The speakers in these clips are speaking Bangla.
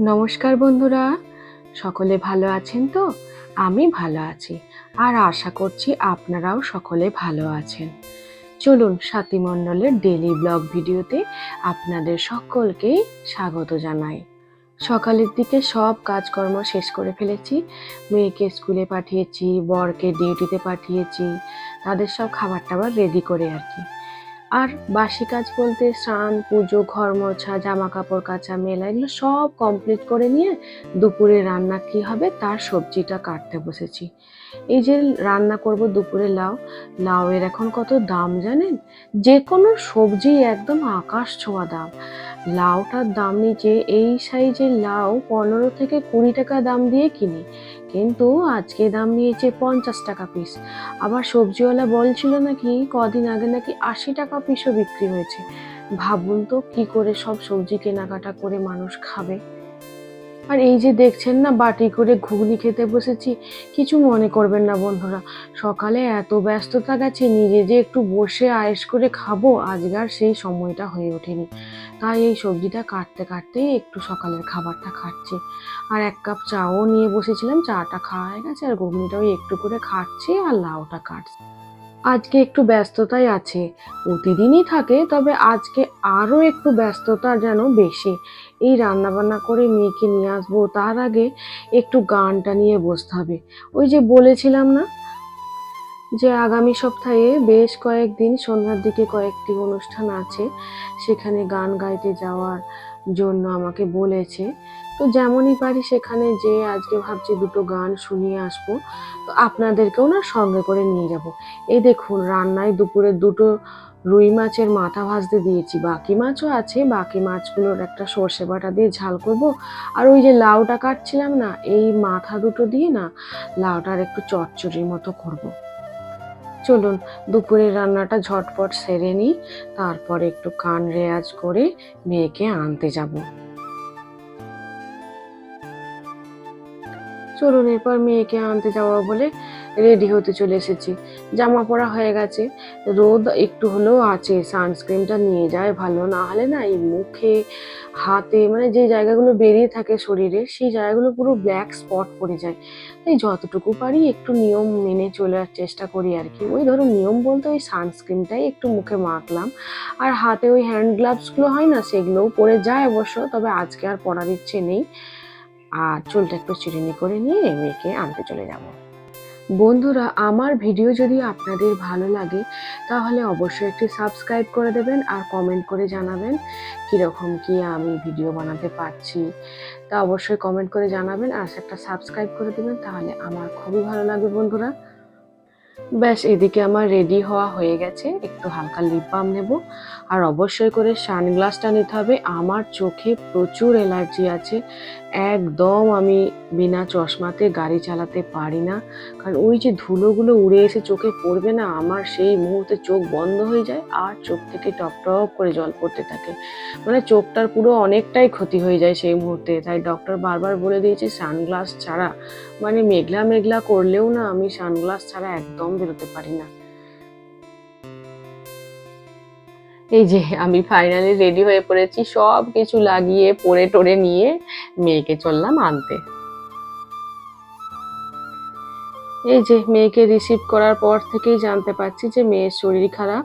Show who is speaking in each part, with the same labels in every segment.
Speaker 1: নমস্কার বন্ধুরা। সকলে ভালো আছেন তো? আমি ভালো আছি। আর আশা করছি আপনারাও সকলে ভালো আছেন। চলুন সাথী মণ্ডলের ডেলি ব্লগ ভিডিওতে আপনাদের সকলকে স্বাগত জানাই। সকালের দিকে সব কাজকর্ম শেষ করে ফেলেছি। মেয়েকে স্কুলে পাঠিয়েছি, বরকে ডিউটিতে পাঠিয়েছি। তাদের সব খাবার টাবার রেডি করে আর কি। আর বাসি কাজ বলতে স্নান, পুজো, ঘর মোছা জামা কাপড় কাচা মেলা, এগুলো সব কমপ্লিট করে নিয়ে দুপুরে রান্না কি হবে তার সবজিটা কাটতে বসেছি। এই যে রান্না করব দুপুরে লাউ, লাউয়ের এখন কত দাম জানেন? যে কোনো সবজি একদম আকাশ ছোঁয়া দাম। লাউটার দাম নিচে এই সাইজের লাউ পনেরো থেকে কুড়ি টাকা দাম দিয়ে কিনি। কিন্তু আজকে দাম নিয়েছে পঞ্চাশ টাকা পিস আবার সবজিওয়ালা বলছিল নাকি, কদিন আগে নাকি আশি টাকা পিসও বিক্রি হয়েছে। ভাবুন তো কি করে সব সবজি কেনাকাটা করে মানুষ খাবে। আর এই যে দেখছেন না, বাটি করে ঘুগনি খেতে বসেছি। কিছু মনে করবেন না বন্ধুরা। সকালে এত ব্যস্ততা গেছে, নিজে যে একটু বসে আয়েস করে খাব আজকার সেই সময়টা হয়ে ওঠেনি। তাই এই সবজিটা কাটতে কাটতেই একটু সকালের খাবারটা খাচ্ছি। আর এক কাপ চাও নিয়ে বসেছিলাম, চাটা খাওয়া হয়ে গেছে, আর ঘুগনিটাও একটু করে খাচ্ছি আর লাউটা কাটছি। আজকে একটু ব্যস্ততাই আছে, প্রতিদিনই থাকে, তবে আজকে আরও একটু ব্যস্ততা যেন বেশি। এই রান্নাবান্না করে মেয়েকে নিয়ে আসব। তার আগে একটু গানটা নিয়ে বসতে হবে। ওই যে বলেছিলাম না যে আগামী সপ্তাহে বেশ কয়েকদিন সন্ধ্যার দিকে কয়েকটি অনুষ্ঠান আছে। সেখানে গান গাইতে যাওয়ার জন্য আমাকে বলেছে। তো যেমনই পারি সেখানে যে আজকে ভাবছি দুটো গান শুনিয়ে আসব। তো আপনাদেরকেও না সঙ্গে করে নিয়ে যাব। এই দেখুন, রান্নায় দুপুরে দুটো রুই মাছের মাথা ভাজতে দিয়েছি। বাকি মাছও আছে, বাকি মাছগুলোর একটা সর্ষে বাটা দিয়ে ঝাল করব। আর ওই যে লাউটা কাটছিলাম না, এই মাথা দুটো দিয়ে না লাউটার একটু চচ্চড়ির মতো করব। চলুন, দুপুরের রান্নাটা ঝটপট সেরে নিই। তারপর একটু কান রেয়াজ করে মেয়েকে আনতে যাব। চলুন এরপর মেয়েকে আনতে যাওয়া বলে রেডি হতে চলে এসেছি। জামা পরা হয়ে গেছে। রোদ একটু হলেও আছে। সানস্ক্রিনটা নিয়ে যায় ভালো। না হলে না এই মুখে, হাতে মানে যে জায়গাগুলো বেরিয়ে থাকে শরীরে, সেই জায়গাগুলো পুরো ব্ল্যাক স্পট পড়ে যায়। তাই যতটুকু পারি একটু নিয়ম মেনে চলার চেষ্টা করি আর কি। ওই ধরো নিয়ম বলতে ওই সানস্ক্রিনটাই একটু মুখে মাখলাম। আর হাতে ওই হ্যান্ড গ্লাভসগুলো হয় না, সেগুলোও পরে যায় অবশ্য। তবে আজকে আর পরার ইচ্ছে নেই। আর চুলটা একটু চিরুনি করে নিয়ে মেয়েকে আনতে চলে যাব। বন্ধুরা, আমার ভিডিও যদি আপনাদের ভালো লাগে, তাহলে অবশ্যই একটি সাবস্ক্রাইব করে দেবেন আর কমেন্ট করে জানাবেন কীরকম কি আমি ভিডিও বানাতে পারছি। তা অবশ্যই কমেন্ট করে জানাবেন আর একটা সাবস্ক্রাইব করে দেবেন, তাহলে আমার খুবই ভালো লাগবে বন্ধুরা। ব্যাস, এদিকে আমার রেডি হওয়া হয়ে গেছে। একটু হালকা লিপ বাম নেব। আর অবশ্যই করে সানগ্লাসটা নিতে হবে। আমার চোখে প্রচুর অ্যালার্জি আছে। একদম আমি বিনা চশমাতে গাড়ি চালাতে পারি না। কারণ ওই যে ধুলোগুলো উড়ে এসে চোখে পড়বে না, আমার সেই মুহূর্তে চোখ বন্ধ হয়ে যায় আর চোখ থেকে টপ টপ করে জল পড়তে থাকে। মানে চোখটার পুরো অনেকটাই ক্ষতি হয়ে যায় সেই মুহূর্তে। তাই ডক্টর বারবার বলে দিয়েছে, সানগ্লাস ছাড়া। মানে মেঘলা মেঘলা করলেও না আমি সানগ্লাস ছাড়া একদম বেরোতে পারি না। এই যে আমি ফাইনালি রেডি হয়ে পড়েছি সব কিছু লাগিয়ে পরে টরে নিয়ে মেয়েকে চললাম আনতে। এই যে মেয়েকে রিসিভ করার পর থেকেই জানতে পারছি যে মেয়ের শরীর খারাপ।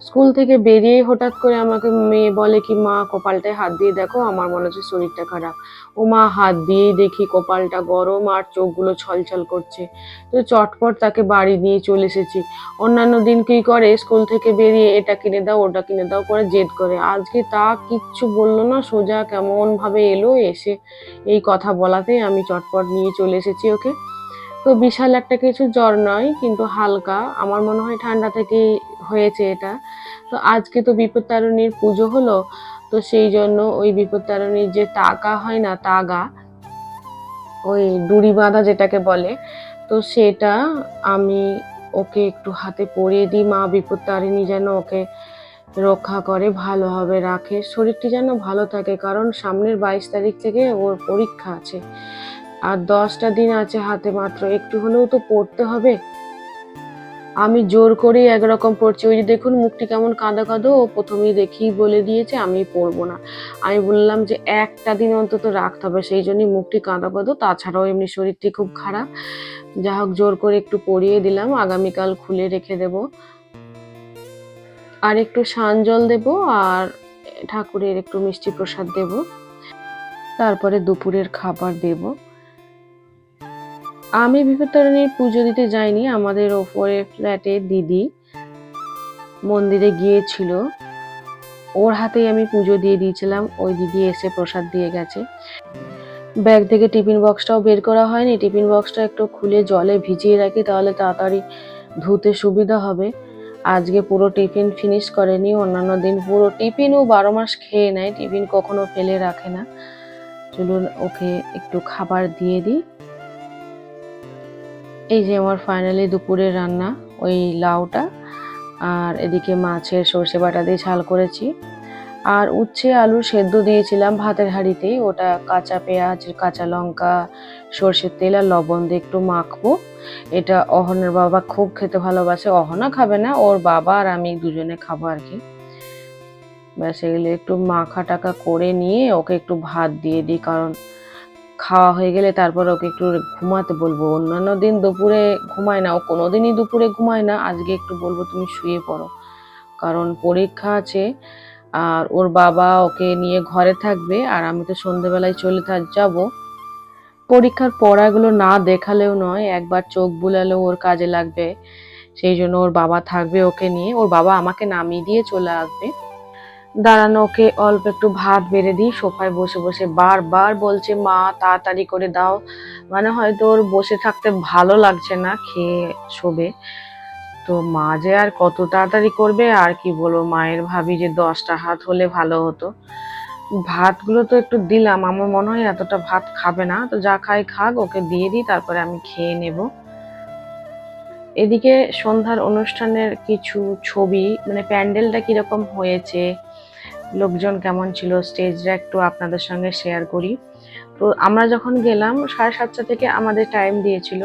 Speaker 1: স্কুল থেকে বেরিয়ে হঠাৎ করে আমাকে মেয়ে বলে কি, মা, কপালটায় হাত দিয়ে দেখো, আমার মনে হচ্ছে শরীরটা খারাপ। ও মা, হাত দিয়েই দেখি কপালটা গরম আর চোখগুলো ছলছল করছে। তো চটপট তাকে বাড়ি নিয়ে চলে এসেছি। অন্যান্য দিন কি করে? স্কুল থেকে বেরিয়ে এটা কিনে দাও, ওটা কিনে দাও করে জেদ করে। আজকে তা কিচ্ছু বলল না, সোজা কেমনভাবে এলো এসে এই কথা বলাতেই আমি চটপট নিয়ে চলে এসেছি ওকে। তো বিশাল একটা কিছু জ্বর নয়, কিন্তু হালকা। আমার মনে হয় ঠান্ডা থেকেই হয়েছে এটা। তো আজকে তো বিপত্তারিণীর পুজো হলো, তো সেই জন্য ওই বিপত্তারিণীর যে তাগা হয় না, তাগা, ওই ডুরি বাঁধা যেটাকে বলে, তো সেটা আমি ওকে একটু হাতে পরিয়ে দিই। মা বিপত্তারিণী যেন ওকে রক্ষা করে, ভালোভাবে রাখে। শরীরটি যেন ভালো থাকে, কারণ সামনের বাইশ তারিখ থেকে ওর পরীক্ষা আছে। আর দশটা দিন আছে হাতে মাত্র, একটু হলেও তো পড়তে হবে। আমি জোর করেই একরকম পড়ছি। ওই যে দেখুন, মুখটি কেমন কাঁদো কাঁদো, ও প্রথমেই দেখি বলে দিয়েছে, আমি পড়ব না। আমি বললাম যে, একটা দিন অন্তত রাখতে হবে, সেই জন্যই মুখটি কাঁদো কাঁদো, তাছাড়াও এমনি শরীরটি খুব খারাপ। যা হোক, জোর করে একটু পরিয়ে দিলাম, আগামীকাল খুলে রেখে দেব। আর একটু সান জল দেব, আর ঠাকুরের একটু মিষ্টি প্রসাদ দেব। তারপরে দুপুরের খাবার দেব। আমি বিপত্তারিণীর পুজো দিতে যাইনি, আমাদের ওপরে ফ্ল্যাটে দিদি মন্দিরে গিয়েছিল। ওর হাতেই আমি পুজো দিয়ে দিয়েছিলাম, ওই দিদি এসে প্রসাদ দিয়ে গেছে। ব্যাগ থেকে টিফিন বক্সটাও বের করা হয়নি, টিফিন বক্সটা একটু খুলে জলে ভিজিয়ে রাখি, তাহলে তাড়াতাড়ি ধুতে সুবিধা হবে। আজকে পুরো টিফিন ফিনিশ করেনি, অন্যান্য দিন পুরো টিফিনও বারো মাস খেয়ে নেয়, টিফিন কখনো ফেলে রাখে না। চলুন ওকে একটু খাবার দিয়ে দিই। এই যে আমার ফাইনালি দুপুরের রান্না, ওই লাউটা আর এদিকে মাছের সর্ষে বাটা দিয়ে ঝাল করেছি। আর উচ্ছে আলু সেদ্ধ দিয়েছিলাম ভাতের হাঁড়িতেই, ওটা কাঁচা পেঁয়াজ, কাঁচা লঙ্কা, সর্ষের তেল আর লবণ দিয়ে একটু মাখবো। এটা অহনের বাবা খুব খেতে ভালোবাসে, অহনা খাবে না, ওর বাবা আর আমি দুজনে খাব আর কি। ব্যাস, এগুলো একটু মাখা টাকা করে নিয়ে ওকে একটু ভাত দিয়ে দিই, কারণ খাওয়া হয়ে গেলে তারপর ওকে একটু ঘুমাতে বলব। অন্যান্য দিন দুপুরে ঘুমায় না, ও কোনোদিনই দুপুরে ঘুমায় না, আজকে একটু বলব তুমি শুয়ে পড়ো। কারণ পরীক্ষা আছে, আর ওর বাবা ওকে নিয়ে ঘরে থাকবে, আর আমি তো সন্ধেবেলায় চলে থাক যাব। পরীক্ষার পড়াগুলো না দেখালেও নয়, একবার চোখ বুলালেও ওর কাজে লাগবে। সেই জন্য ওর বাবা থাকবে ওকে নিয়ে। ওর বাবা আমাকে নামিয়ে দিয়ে চলে আসবে। দাঁড়ানো, ওকে অল্প একটু ভাত বেড়ে দিই, সোফায় বসে বসে বারবার বলছে, মা, তাড়াতাড়ি করে দাও। মানে হয়তো ওর বসে থাকতে ভালো লাগছে না, খেয়ে শোবে। তো মা যে আর কত তাড়াতাড়ি করবে, আর কি বলব, মায়ের ভাবি যে দশটা হাত হলে ভালো হতো। ভাতগুলো তো একটু দিলাম, আমার মনে হয় এতটা ভাত খাবে না। তো যা খাই খাক, ওকে দিয়ে দিই, তারপরে আমি খেয়ে নেব। এদিকে সন্ধ্যার অনুষ্ঠানের কিছু ছবি মানে প্যান্ডেলটা কীরকম হয়েছে লোকজন কেমন ছিল স্টেজটা একটু আপনাদের সঙ্গে শেয়ার করি। তো আমরা যখন গেলাম, সাড়ে সাতটা থেকে আমাদের টাইম দিয়েছিল।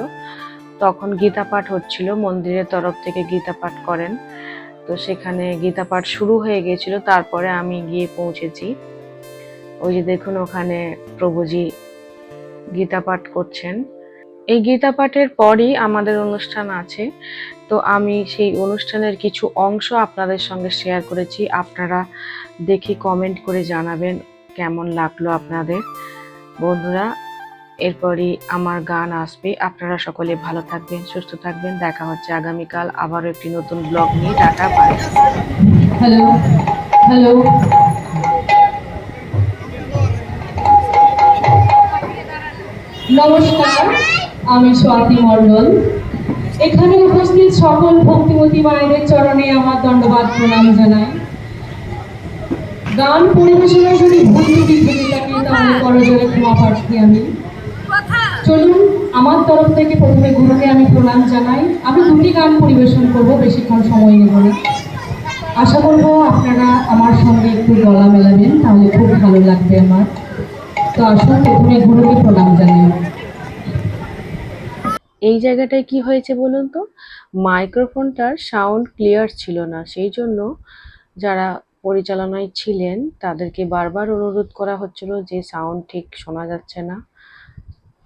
Speaker 1: তখন গীতা পাঠ হচ্ছিল, মন্দিরের তরফ থেকে গীতা পাঠ করেন। তো সেখানে গীতা পাঠ শুরু হয়ে গিয়েছিল, তারপরে আমি গিয়ে পৌঁছেছি। ওই যে দেখুন, ওখানে প্রভুজি গীতা পাঠ করছেন। এই গীতা পাঠের পরই আমাদের অনুষ্ঠান আছে। তো আমি সেই অনুষ্ঠানের কিছু অংশ আপনাদের সঙ্গে শেয়ার করেছি। আপনারা দেখে কমেন্ট করে জানাবেন কেমন লাগল আপনাদের। বন্ধুরা, এরপরই আমার গান আসবে। আপনারা সকলে ভালো থাকবেন, সুস্থ থাকবেন। দেখা হচ্ছে আগামীকাল আবারও একটি নতুন ব্লগ নিয়ে। টাটা বাই
Speaker 2: হ্যালো হ্যালো নমস্কার। আমি স্বাতি মণ্ডল। এখানে উপস্থিত সকল ভক্তিমতী মায়েদের চরণে আমার দণ্ডবাদ প্রণাম জানাই। গান পরিবেশনা যদি ভুল থেকে থাকে তাহলে করজোরে ক্ষমা প্রার্থী আমি। চলুন, আমার তরফ থেকে প্রথমে গুরুকে আমি প্রণাম জানাই। আমি দুটি গান পরিবেশন করব, বেশিক্ষণ সময় নেব না। আশা করব আপনারা আমার সঙ্গে একটু গলা মেলাবেন, তাহলে খুব ভালো লাগবে আমার। তো আসুন, প্রথমে গুরুকে প্রণাম জানাই।
Speaker 1: এই জায়গাটায় কি হয়েছে বলুন তো? মাইক্রোফোনটার সাউন্ড ক্লিয়ার ছিল না, সেই জন্য যারা পরিচালনায় ছিলেন তাদেরকে বারবার অনুরোধ করা হচ্ছিল যে সাউন্ড ঠিক শোনা যাচ্ছে না,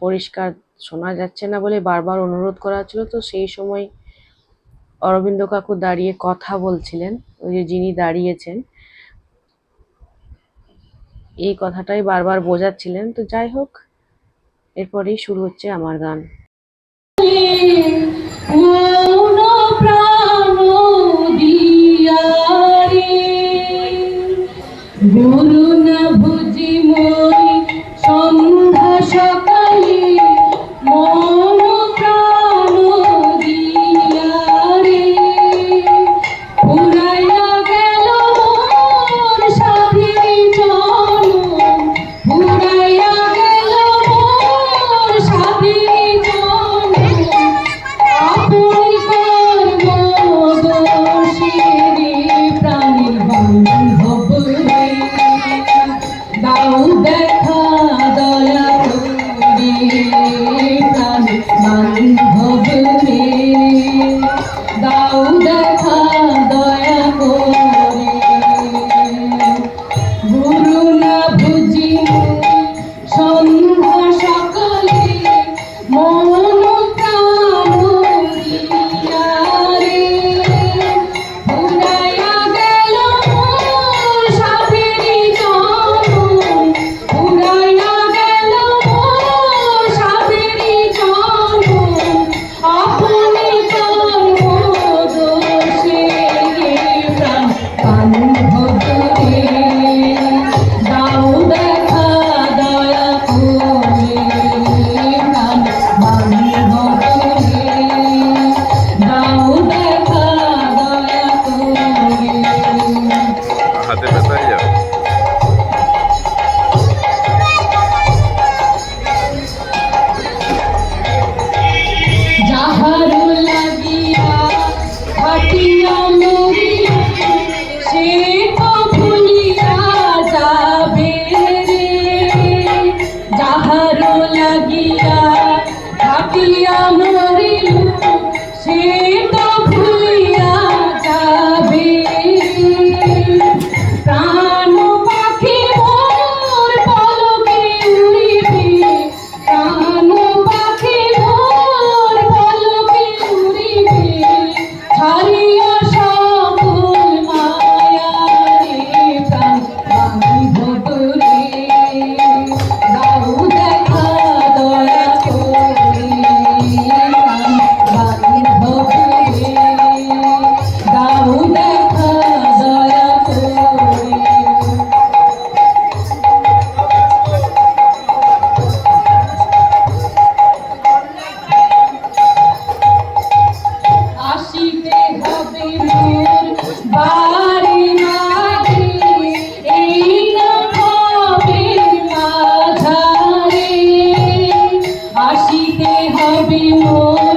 Speaker 1: পরিষ্কার শোনা যাচ্ছে না বলে বারবার অনুরোধ করা হচ্ছিল। তো সেই সময় অরবিন্দ কাকু দাঁড়িয়ে কথা বলছিলেন, ওই যে যিনি দাঁড়িয়েছেন, এই কথাটাই বারবার বোঝাচ্ছিলেন। তো যাই হোক, এরপরেই শুরু হচ্ছে আমার গান।
Speaker 2: মৌন বাঁচিতে হবে মোর